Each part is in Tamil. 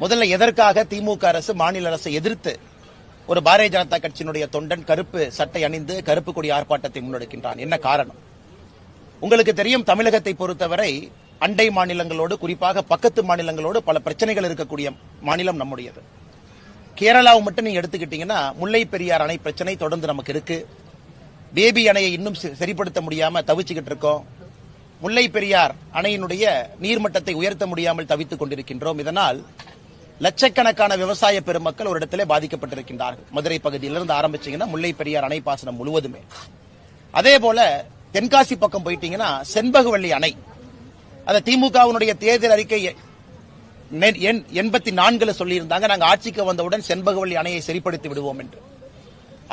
முதல்ல எதற்காக திமுக அரசு மாநில அரசை எதிர்த்து ஒரு பாரதிய ஜனதா கட்சியினுடைய தொண்டன் கருப்பு சட்டை அணிந்து கருப்பு கொடி ஆர்ப்பாட்டத்தை முன்னெடுக்கின்றான்? என்ன காரணம்? உங்களுக்கு தெரியும் தமிழகத்தை பொறுத்தவரை அண்டை மாநிலங்களோடு குறிப்பாக பக்கத்து மாநிலங்களோடு பல பிரச்சனைகள் இருக்கக்கூடிய மாநிலம் நம்முடையது. கேரளாவை மட்டும் நீங்க எடுத்துக்கிட்டீங்கன்னா முல்லை பெரியார் அணை பிரச்சனை தொடர்ந்து நமக்கு இருக்கு. பேபி அணையை இன்னும் சரி- சரிப்படுத்த முடியாம தவிச்சுக்கிட்டு இருக்கோம். முல்லை பெரியார் அணையினுடைய நீர்மட்டத்தை உயர்த்த முடியாமல் தவித்துக் கொண்டிருக்கின்றோம். இதனால் லட்சக்கணக்கான விவசாய பெருமக்கள் ஒரு இடத்திலே பாதிக்கப்பட்டிருக்கின்றார்கள். மதுரை பகுதியிலிருந்து ஆரம்பிச்சீங்கன்னா முல்லை பெரியார் அணை பாசனம் முழுவதுமே. அதே போல தென்காசி பக்கம் போயிட்டீங்கன்னா செண்பகவள்ளி அணை. அந்த திமுகவினுடைய தேர்தல் அறிக்கை எண் எண்பத்தி நான்குல சொல்லியிருந்தாங்க. நாங்க ஆட்சிக்கு வந்தவுடன் செண்பகவள்ளி அணையை சரிப்படுத்தி விடுவோம் என்று.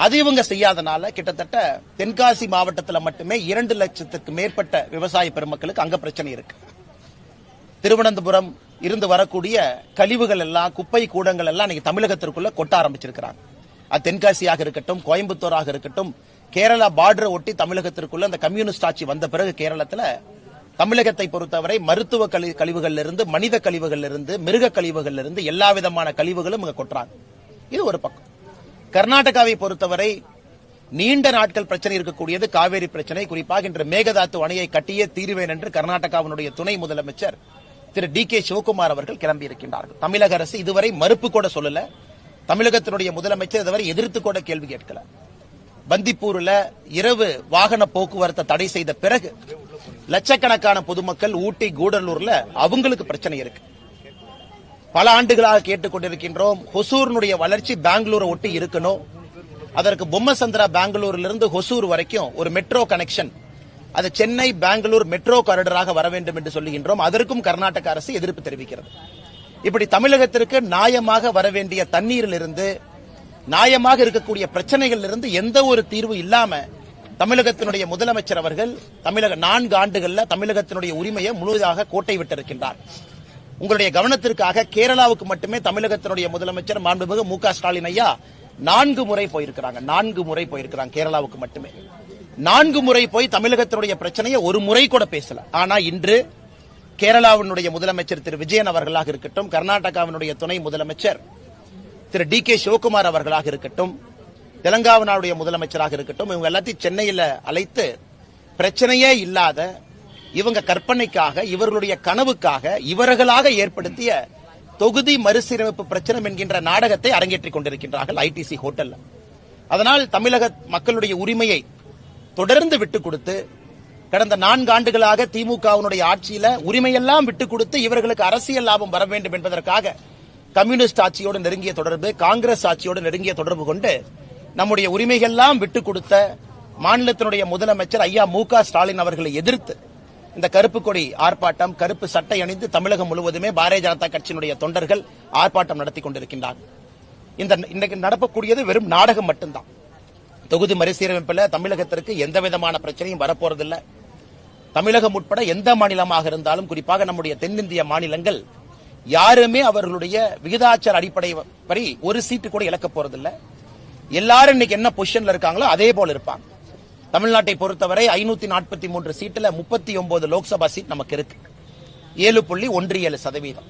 அது இவங்க செய்யாதனால கிட்டத்தட்ட தென்காசி மாவட்டத்தில் மட்டுமே இரண்டு லட்சத்துக்கு மேற்பட்ட விவசாய பெருமக்களுக்கு அங்க பிரச்சனை இருக்கு. திருவனந்தபுரம் இருந்து வரக்கூடிய கழிவுகள் எல்லாம் குப்பை கூடங்கள் எல்லாம் இன்னைக்கு தமிழகத்திற்குள்ள கொட்ட ஆரம்பிச்சிருக்கிறாங்க. அது தென்காசியாக இருக்கட்டும் கோயம்புத்தூராக இருக்கட்டும் கேரளா பார்டரை ஒட்டி தமிழகத்திற்குள்ள அந்த கம்யூனிஸ்ட் ஆட்சி வந்த பிறகு கேரளத்துல தமிழகத்தை பொறுத்தவரை மருத்துவ கழி கழிவுகள்ல இருந்து மனித கழிவுகள்ல இருந்து மிருக கழிவுகள்ல இருந்து எல்லா விதமான கழிவுகளும் இங்க கொட்டுறாங்க. இது ஒரு பக்கம். கர்நாடகாவை பொறுத்தவரை நீண்ட நாட்கள் பிரச்சனை இருக்கக்கூடியது காவேரி பிரச்சனை. குறிப்பாக இன்று மேகதாத்து அணையை கட்டியே தீருவேன் என்று கர்நாடகாவினுடைய துணை முதலமைச்சர் திரு டி கே சிவகுமார் அவர்கள் கிளம்பி இருக்கின்றார்கள். தமிழக அரசு இதுவரை மறுப்பு கூட சொல்லல. தமிழகத்தினுடைய முதலமைச்சர் இதுவரை எதிர்த்து கூட கேள்வி கேட்கல. பந்திப்பூர்ல இரவு வாகன போக்குவரத்தை தடை செய்த பிறகு லட்சக்கணக்கான பொதுமக்கள் ஊட்டி கூடலூர்ல அவங்களுக்கு பிரச்சனை இருக்கு. பல ஆண்டுகளாக கேட்டுக்கொண்டிருக்கின்றோம் ஹொசூரினுடைய வளர்ச்சி பெங்களூரை ஒட்டி இருக்கணும். அதற்கு பொம்மசந்திரா பெங்களூர்ல இருந்து ஹொசூர் வரைக்கும் ஒரு மெட்ரோ கனெக்ஷன் அது சென்னை பெங்களூர் மெட்ரோ காரிடராக வர வேண்டும் என்று சொல்லுகின்றோம். அதற்கும் கர்நாடக அரசு எதிர்ப்பு தெரிவிக்கிறது. இப்படி தமிழகத்திற்கு நியாயமாக வர வேண்டிய தண்ணீரிலிருந்து நியாயமாக இருக்கக்கூடிய பிரச்சனைகளிலிருந்து எந்த ஒரு தீர்வு இல்லாம தமிழகத்தினுடைய முதலமைச்சர் அவர்கள் தமிழக நான்கு ஆண்டுகள்ல தமிழகத்தினுடைய உரிமையை முழுவதாக கோட்டை விட்டிருக்கின்றார். உங்களுடைய கவனத்திற்காக கேரளாவுக்கு மட்டுமே தமிழகத்தினுடைய முதலமைச்சர் மாண்புமிகு மு க ஸ்டாலின் ஐயா நான்கு முறை போயிருக்கிறாங்க. நான்கு முறை போயிருக்கிறாங்க கேரளாவுக்கு மட்டுமே. நான்கு முறை போய் தமிழகத்தினுடைய பிரச்சனையை ஒரு முறை கூட பேசல. ஆனா இன்று கேரளாவினுடைய முதலமைச்சர் திரு விஜயன் அவர்களாக இருக்கட்டும் கர்நாடகாவினுடைய துணை முதலமைச்சர் திரு டி கே சிவகுமார் அவர்களாக இருக்கட்டும் தெலங்கானாவுடைய முதலமைச்சராக இருக்கட்டும் இவங்க எல்லாத்தையும் சென்னையில் அழைத்து பிரச்சனையே இல்லாத இவங்க கற்பனைக்காக இவர்களுடைய கனவுக்காக இவர்களாக ஏற்படுத்திய தொகுதி மறுசீரமைப்பு பிரச்சனை என்கின்ற நாடகத்தை அரங்கேற்றிக் கொண்டிருக்கின்றார்கள் ஐடிசி ஹோட்டல்ல. அதனால் தமிழக மக்களுடைய உரிமையை தொடர்ந்து விட்டுக் கொடுத்து கடந்த நான்கு ஆண்டுகளாக திமுகவினுடைய ஆட்சியில உரிமையெல்லாம் விட்டுக் கொடுத்து இவர்களுக்கு அரசியல் லாபம் வர வேண்டும் என்பதற்காக கம்யூனிஸ்ட் ஆட்சியோடு நெருங்கிய தொடர்பு காங்கிரஸ் ஆட்சியோடு நெருங்கிய தொடர்பு கொண்டு நம்முடைய உரிமைகள்லாம் விட்டுக் கொடுத்த மாநிலத்தினுடைய முதலமைச்சர் ஐயா மு ஸ்டாலின் அவர்களை எதிர்த்து இந்த கருப்பு கொடி ஆர்ப்பாட்டம் கருப்பு சட்டை அணிந்து தமிழகம் முழுவதுமே பாரதிய ஜனதா கட்சியினுடைய தொண்டர்கள் ஆர்ப்பாட்டம் நடத்தி கொண்டிருக்கின்றார்கள். இந்த இன்றைக்கு நடக்கக்கூடியது வெறும் நாடகம் மட்டும்தான். தொகுதி மறுசீரமைப்பில் தமிழகத்திற்கு எந்த விதமான பிரச்சனையும் வரப்போறதில்லை. தமிழகம் உட்பட எந்த மாநிலமாக இருந்தாலும் குறிப்பாக நம்முடைய தென்னிந்திய மாநிலங்கள் யாருமே அவர்களுடைய விகிதாச்சார அடிப்படை படி ஒரு சீட்டு கூட இழக்க போறதில்லை. எல்லாரும் இன்னைக்கு என்ன பொசிஷன்ல இருக்காங்களோ அதே போல இருப்பாங்க. தமிழ்நாட்டை பொறுத்தவரை ஐநூத்தி நாற்பத்தி மூன்று சீட்டுல முப்பத்தி ஒன்பது லோக்சபா சீட் நமக்கு இருக்கு. ஏழு புள்ளி ஒன்று ஏழு சதவீதம்.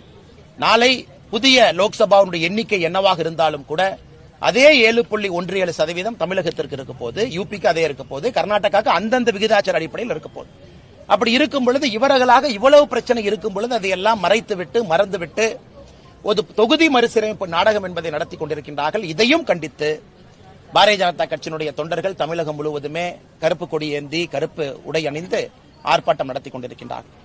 நாளை புதிய லோக்சபாவுடைய எண்ணிக்கை என்னவாக இருந்தாலும் கூட அதே ஏழு புள்ளி ஒன்று ஏழு சதவீதம் தமிழகத்திற்கு இருக்க போது யூபிக்கு அதே இருக்க போது கர்நாடகாவுக்கு அந்தந்த விகிதாச்சார அடிப்படையில் இருக்க போது. அப்படி இருக்கும் பொழுது இவர்களாக இவ்வளவு பிரச்சனை இருக்கும் பொழுது அதையெல்லாம் மறைத்து விட்டு மறந்து விட்டு ஒரு தொகுதி மறுசீரமைப்பு நாடகம் என்பதை நடத்தி கொண்டிருக்கின்றார்கள். இதையும் கண்டித்து பாரதிய ஜனதா கட்சியினுடைய தொண்டர்கள் தமிழகம் முழுவதுமே கருப்பு கொடி ஏந்தி கருப்பு உடை அணிந்து ஆர்ப்பாட்டம் நடத்தி கொண்டிருக்கின்றார்கள்.